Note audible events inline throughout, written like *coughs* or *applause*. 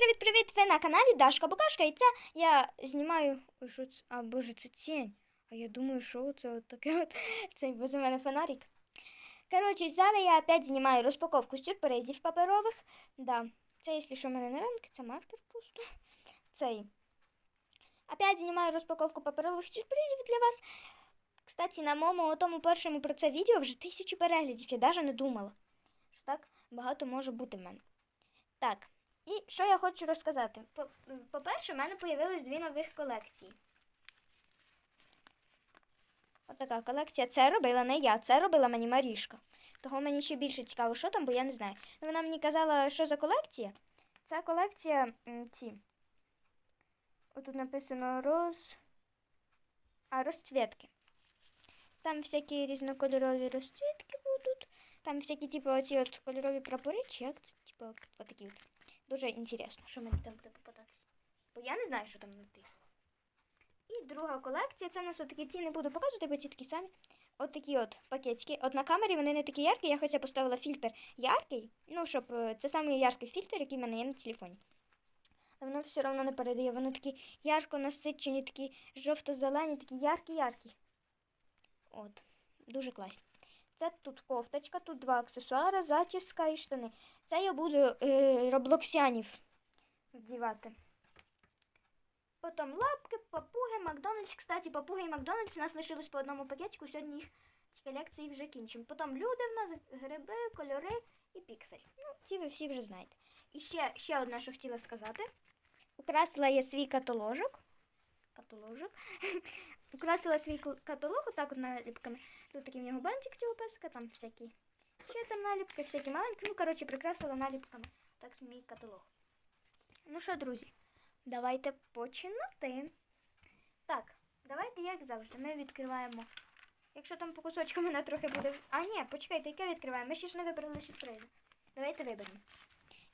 привіт-привіт! Ви на каналі Дашка Букашка, і це я знімаю. Ой, що це? А боже, це тінь. А я думаю, що це от таке от *laughs* цей без мене фонарик. Коротше, зараз я опять знімаю розпаковку сюрпризів паперових. Да. Це, якщо що, в мене на ранки, це маркер просто. Цей. Опять знімаю розпаковку паперових сюрпризів для вас. Кстати, на моєму тому першому про це відео вже тисячу переглядів. Я навіть не думала, що так багато може бути в мене. Так. І що я хочу розказати? По- По-перше, в мене з'явилось дві нових колекції. Отака колекція. Це робила не я, це робила мені Марішка. Того мені ще більше цікаво, що там, бо я не знаю. Ну, вона мені казала, що за колекція. Це колекція ці. Отут написано роз. А, розцвітки. Там всякі різнокольорові розцвітки будуть. Там всякі, типу, оці от кольорові прапори, чи як це, типу, от такі от. Дуже інтересно, що мені там буде попадатися. Бо я не знаю, що там внутрі. І друга колекція, це у нас такі ці не буду показувати, бо ці такі самі. От такі от пакетики. От на камері вони не такі яркі, я хоча поставила фільтр яркий. Ну, щоб е, це самий яркий фільтр, який в мене є на телефоні. Але воно все одно не передає. Вони такі ярко насичені, такі жовто-зелені, такі яркі-яркі. От, дуже класні. Це тут кофточка, тут два аксесуари, зачіска і штани. Це я буду е, роблоксянів вдівати. Потім лапки, папуги, Макдональдс. Кстати, папуги і Макдональдс у нас лишилось по одному пакетику. Сьогодні їх ці колекції вже кінчимо. Потім люди в нас, гриби, кольори і піксель. Ну, ці ви всі вже знаєте. І ще, ще одне, що хотіла сказати. Украсила я свій каталожок. Каталожок. Украсила свій каталог отак от наліпками. Тут такий в нього бантик цього песика, там всякі. Ще там наліпки, всякі маленькі. Ну, коротше, прикрасила наліпками. Так мій каталог. Ну що, друзі, давайте починати. Так, давайте, як завжди, ми відкриваємо. Якщо там по кусочкам мене трохи буде. А, ні, почекайте, яке відкриваємо? Ми ще ж не вибрали сюрпризи. Давайте виберемо.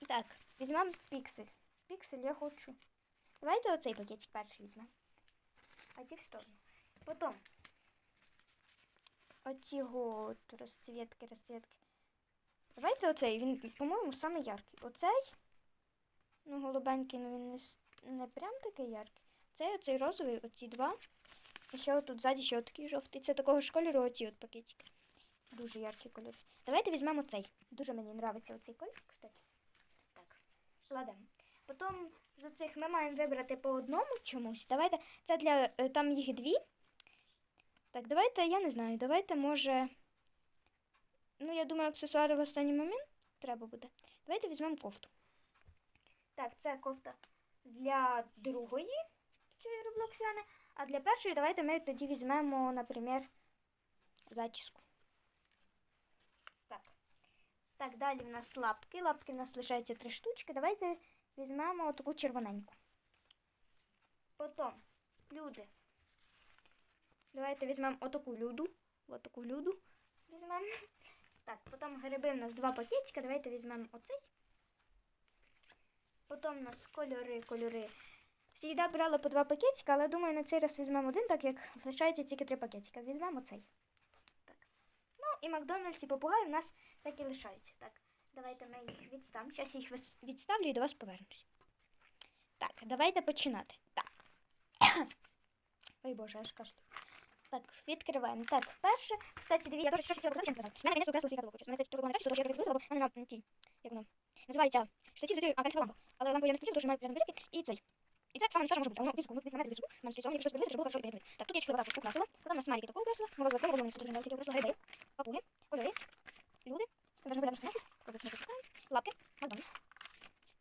І так, візьмемо піксель. Піксель я хочу. Давайте оцей пакетик перший візьмемо. А ті в сторону. Потім. Оці от розцвітки, розцвітки. Давайте оцей, він, по-моєму, самий яркий. Оцей. Ну, голубенький, ну він не, не прям такий яркий. Цей оцей розовий, оці два. І ще отут ззаді ще такий жовтий. Це такого ж кольору, оці от пакетики. Дуже яркий кольор. Давайте візьмемо цей. Дуже мені подобається оцей колір, кстати. Так, кладемо. Потім з цих ми маємо вибрати по одному чомусь. Давайте. Це для. е, Там їх дві. Так, давайте, я не знаю, давайте, може. Ну, я думаю, аксесуари в останній момент треба буде. Давайте візьмемо кофту. Так, це кофта для другої цієї роблоксяни. А для першої давайте ми тоді візьмемо, наприклад, зачіску. Так. Так, далі в нас лапки. Лапки в нас лишаються три штучки. Давайте візьмемо таку червоненьку. Потім люди. Давайте візьмемо отаку люду. Отаку люду візьмемо. Так, потім гриби в нас два пакетика. Давайте візьмемо оцей. Потім у нас кольори, кольори. Всігда брали по два пакетика, але думаю, на цей раз візьмемо один, так як лишається тільки три пакетика. Візьмемо цей. Так. Ну і Макдональдс і попугай у нас так і лишаються. Так, давайте ми їх відставимо. Зараз я їх відставлю і до вас повернусь. Так, давайте починати. Так. *coughs* Ой Боже, аж кашлю. Так, відкриваємо. Так, перше, кстати, дивіться, я теж щось хотіла показати, ще не сказала. Я наконец-то украсила свій каталог. Чесно, Мене це турбо не так, що я відкрила, бо в мене на ті, як воно, називається штатів за а кольцова лампа. Але лампу я не включила, тому що маю прямо близькі, і цей. І це саме найкраще може бути. Воно візку, візку, метр візку. Мене стоїть, щось подивитися, щоб було хорошо відповідь. Так, тут я чехли вода украсила, потім у нас смайлики такого украсила, морозиво такого, морозиво дуже жалко, украсила гриби, папуги, кольори, люди, даже буде напис, кольори не пускаємо, лапки, Макдональдс.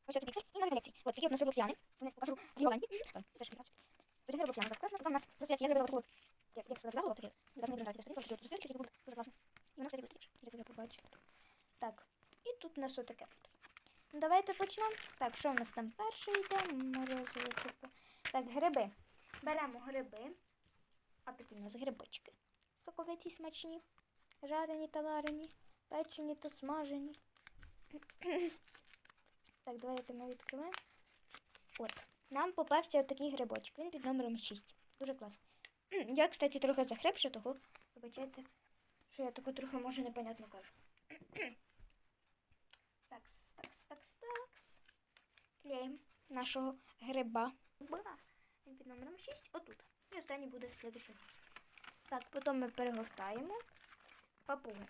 Ось це піксель і нові колекції. От такі у нас роблоксіани. Вони покажу. Там, це ж міграція. Ось такі так, красно. У нас я вибрала таку сказала, от такі. Даже не дуже нравится, такі от розцвітки, такі будуть дуже класно. І воно, кстати, быстріше, як я побачу. Так, і тут у нас отаке. от. Ну, давайте почнемо. Так, що у нас там перший йде? Типу. Так, гриби. Беремо гриби. А такі у нас грибочки. Соковиті смачні. Жарені та варені, печені та смажені. *clears throat* так, давайте ми відкриваємо. От. Нам попався отакий грибочок. Він під номером 6. Дуже класний. Я, кстати, трохи захрипша, того вибачайте, що я таку трохи може непонятно кажу. *clears throat* Такс, такс, такс, такс. Клеїмо. нашого гриба. Гриба. Він під номером 6 отут. І останній буде в слідчому. Так, потім ми перегортаємо. Папуги.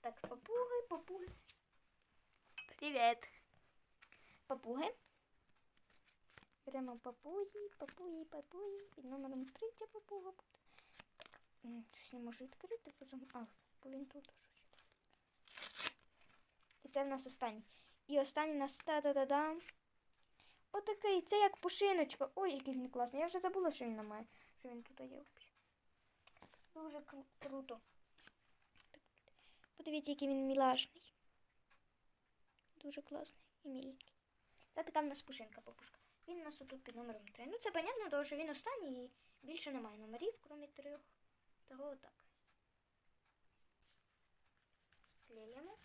Так, папуги, папуги. Привіт. Папуги. Беремо папуї, папуї, папуї. Під номером 3 ця папуга буде. Так, щось не можу відкрити, позам... А, бо він тут щось. І це в нас останній. І останній в нас та-та-та-дам. Отакий, це як пушиночка. Ой, який він класний. Я вже забула, що він має, що він тут є взагалі. Дуже кру- круто. Подивіться, який він мілашний. Дуже класний і міленький. Та така в нас пушинка папушка. Він у нас отут під номером 3. Ну це понятно, тому що він останній і більше немає номерів, крім трьох. Того отак. Клеїмо.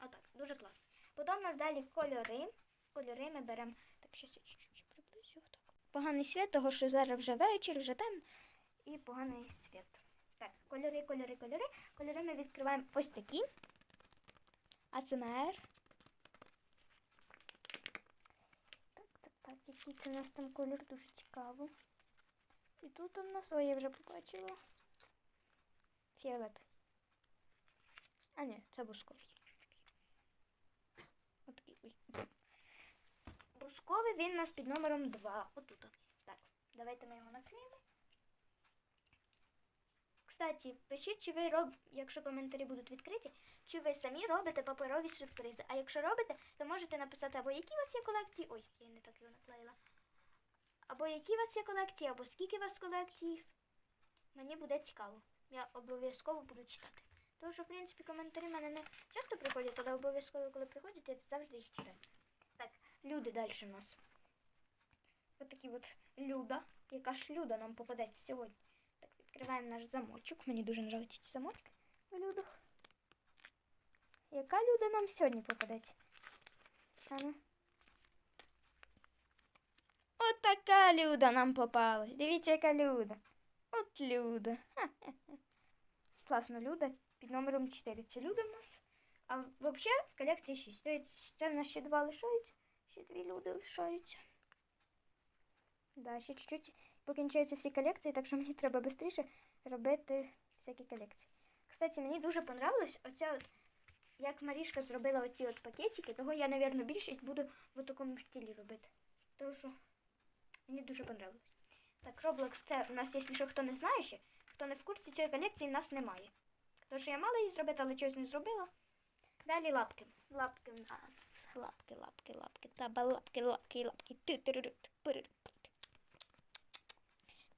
Отак, дуже класно. Потім у нас далі кольори. Кольори ми беремо. Так, щас я чуть-чуть приблизю. Так. Поганий світ, того що зараз вже вечір, вже темно. І поганий світ. Так, кольори, кольори, кольори. Кольори ми відкриваємо ось такі. АСМР. Так, це у нас там колір дуже цікавий. І тут у нас, ой, я вже побачила. Фіолет. А ні, це бусковий. Отакий. Бусковий він у нас під номером 2. Отут. Так, давайте ми його наклеїмо. Кстати, пишіть, чи ви роб... якщо коментарі будуть відкриті, чи ви самі робите паперові сюрпризи. А якщо робите, то можете написати або які у вас є колекції. Ой, я не так його наклеїла. Або які у вас є колекції, або скільки у вас колекцій. Мені буде цікаво. Я обов'язково буду читати. Тому що, в принципі, коментарі в мене не часто приходять, але обов'язково, коли приходять, я завжди їх читаю. Так, люди далі у нас. Ось такі от люда. Яка ж люда нам попадеться сьогодні. Так, відкриваємо наш замочок. Мені дуже подобаються ці замочки в людах. Яка люда нам сьогодні попадеться? А ну. От така люда нам попалась. Дивіться, яка люда. От люда. Ха-ха-ха. Класно, люда під номером 4. Це люда в нас. А взагалі в колекції 6. Тобто це в нас ще два лишаються. Ще дві люди лишаються. Да, ще чуть-чуть покінчаються всі колекції, так що мені треба швидше робити всякі колекції. Кстати, мені дуже понравилось оця от, як Марішка зробила оці от пакетики, того я, мабуть, більшість буду в такому стилі робити. Тому що мені дуже понравилось. Так, Roblox, це у нас, якщо що, хто не знає ще, хто не в курсі цієї колекції, нас немає. Тому що я мала її зробити, але чогось не зробила. Далі лапки. Лапки в нас. Лапки, лапки, лапки. Таба лапки, лапки, лапки. Ту-ту-ру-ру.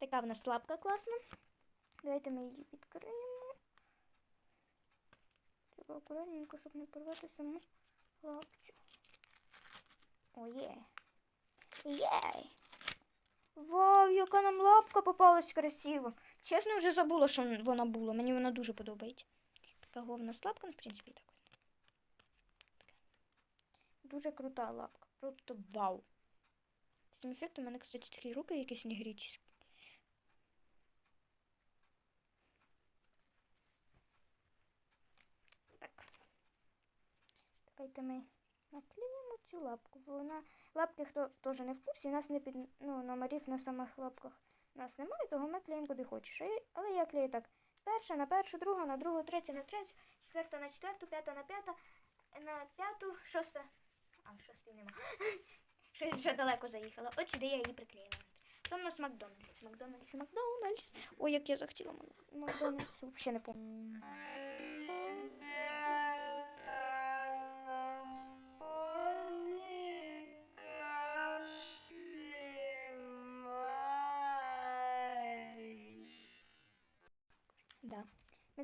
Така нас лапка класна. Давайте ми її відкриємо. Треба акуратненько, щоб не порвати саму лапцю. О, є. Є. Вау, яка нам лапка попалась красиво. Чесно, вже забула, що вона була. Мені вона дуже подобається. Така головна лапка, ну, в принципі, так. Дуже крута лапка. Просто вау. З цим ефектом у мене, кстати, такі руки якісь негрічні. Давайте ми наклеїмо цю лапку, бо вона лапки, хто теж не в курсі, нас не під ну, номерів на самих лапках нас немає, того ми клеїмо куди хочеш. Але я клею так. Перша на першу, друга на другу, третя на третю, четверта на четверту, п'ята на п'ята, на п'яту, шоста. А, шостої нема. *laughs* Щось вже далеко заїхала. От сюди я її приклеїла. Там у нас Макдональдс. Макдональдс, Макдональдс. Ой, як я захотіла Макдональдс. Взагалі не пам'ятаю.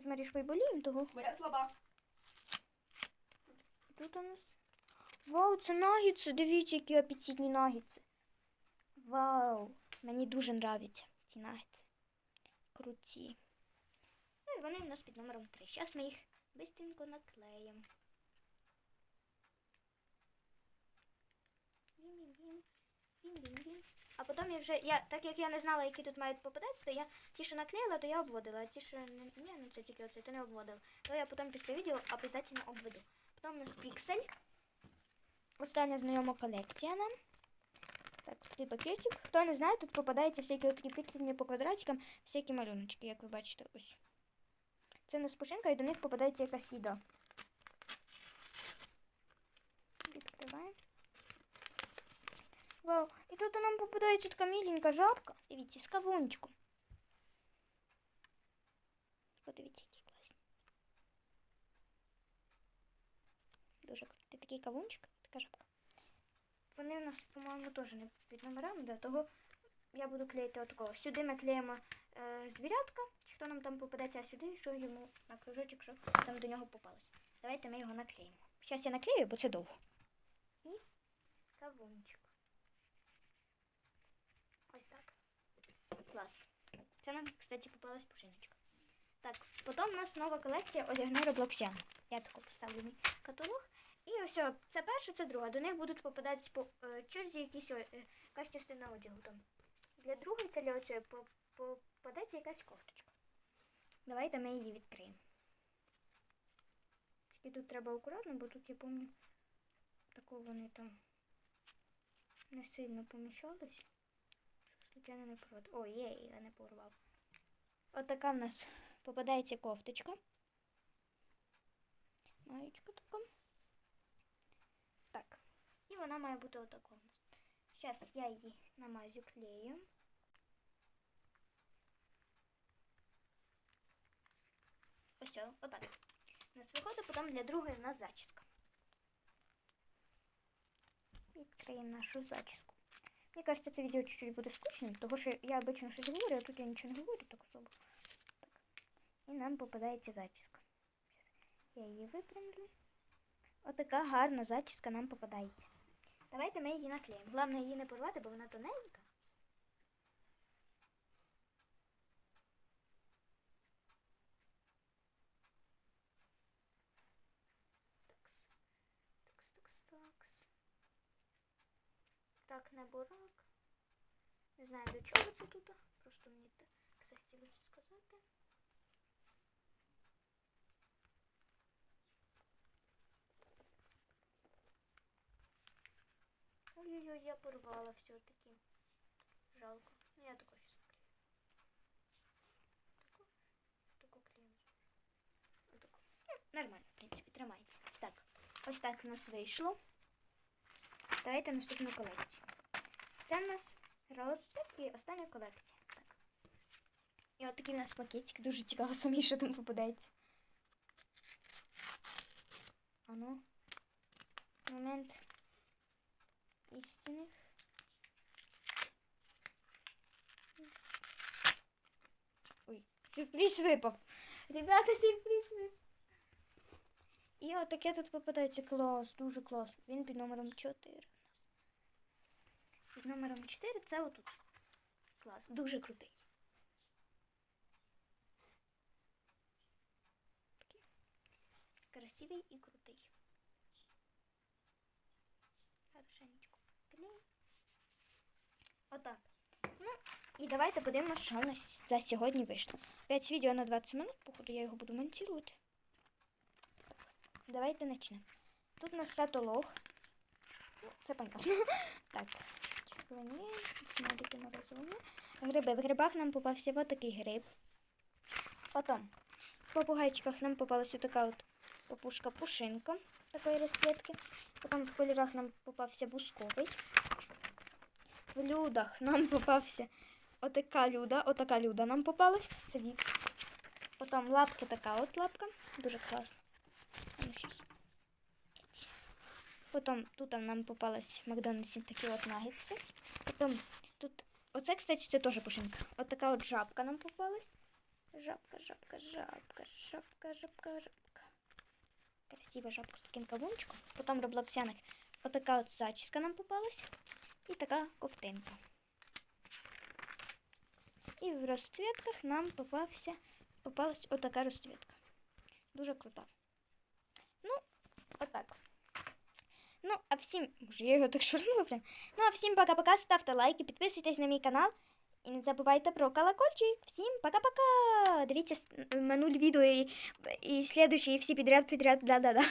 Марішкою боліємо, того Бо я слаба. Тут у нас. Вау, це нагідси. Дивіться, які апетитні нагідси. Вау. Мені дуже нравляться ці нагідси. Круті. Ну і вони в нас під номером 3. Зараз ми їх бистренько наклеїмо. Вім-вім-вім. Вім-вім-вім. А вже, я, так як я не знала, які тут мають попадатися, то я ті, що наклеїла, то я обводила, а ті, що не, ні, ну це тільки оце, то не обводила. То я потім після відео обов'язково обведу. Потім у нас піксель. остання знайома колекція нам. Так, такий пакетик. Хто не знає, тут попадаються всякі такі піксельні по квадратикам, всякі малюночки, як ви бачите, ось. Це не спушинка, і до них попадається якась їда. Відкриваємо. Вау, і тут нам попадається така міленька жабка. Дивіться, з кавунчиком. Подивіться, які класні. Дуже крутий такий кавунчик, така жабка. Вони в нас, по-моєму, теж не під номерами, да, того я буду клеїти отакого. Сюди ми клеїмо е, звірятка, чи хто нам там попадеться, а сюди, що йому на кружочок, що там до нього попалось. Давайте ми його наклеїмо. Зараз я наклею, бо це довго. І кавунчик. Ось так. Клас. Це нам, кстати, попалась пушиночка. Так, потім у нас нова колекція одягни Роблоксян. Я таку поставлю мій каталог. І ось це перша, це друга. До них будуть попадатись по е, черзі якісь е, якась частина одягу там. Для другої це для оцього по- попадеться якась кофточка. Давайте ми її відкриємо. Тільки тут треба акуратно, бо тут я пам'ятаю, такого вони там не сильно поміщались. Случайно не порвати. О, є, я не порвав. От така в нас попадається кофточка. Маєчка така. Так. І вона має бути отака у нас. Зараз я її намазю клеєм. Ось, отак. У нас виходить, потім для другої у нас зачіска. Відкриємо нашу зачіску. Мені кажется, це відео чуть-чуть буде скучним, тому що я обично щось говорю, а тут я нічого не говорю так особо. Так. І нам попадається зачіска. Я її випрямлю. Отака гарна зачіска нам попадається. Давайте ми її наклеїмо. Головне її не порвати, бо вона тоненька. Так, не бурак. Не знаю, до чого це тут. Просто мені так захотілося сказати. Ой-ой-ой, я порвала все-таки. Жалко. Ну я також сейчас клею. Таку, таку клею. Отаку. Ну, нормально, в принципі, тримається. Так, ось так у нас вийшло. Давайте наступну колекцію. Це у нас розпит і остання колекція. Так. І от такий у нас пакетик. Дуже цікаво самі, що там попадається. Ану. Момент істинних. Ой, сюрприз випав. Ребята, сюрприз випав. І от таке тут попадається клас, дуже класно. Він під номером 4 у нас. Під номером 4 це отут. Клас, дуже крутий. Такий Красивий і крутий. Хорошенечко. Клей. Отак. Ну, і давайте подивимося, що у нас за сьогодні вийшло. 5 відео на 20 минут, походу я його буду монтувати. Давайте почнемо. Тут у нас каталог. Це понятно. *laughs* Так. Чехлині, смайлики морозові. Гриби. В грибах нам попався ось такий гриб. Потім в попугайчиках нам попалася така от папушка-пушинка такої розцветки. Потім в кольорах нам попався бусковий. В людах нам попався отака люда. Отака люда нам попалась. Це дід. Потім лапка така от лапка. Дуже класно. Потім тут нам попалась в Макдональдсі такі от нагетси. Потім тут. Оце, кстати, це теж пушинка. От така от жабка нам попалась. Жабка, жабка, жабка, жабка, жабка, жабка. Красива жабка з таким кавунчиком. Потім роблоксяник. Отака от зачіска нам попалась. І така ковтинка. І в розцвітках нам попався, попалась отака розцвітка. Дуже крута. Ну, отак. Ну, а всім. Боже, я його так шурнула прям. Ну, а всім пока-пока. Ставте лайки, підписуйтесь на мій канал. І не забувайте про колокольчик. Всім пока-пока. Дивіться минулі відео і, і слідуючі, і всі підряд, підряд, да-да-да.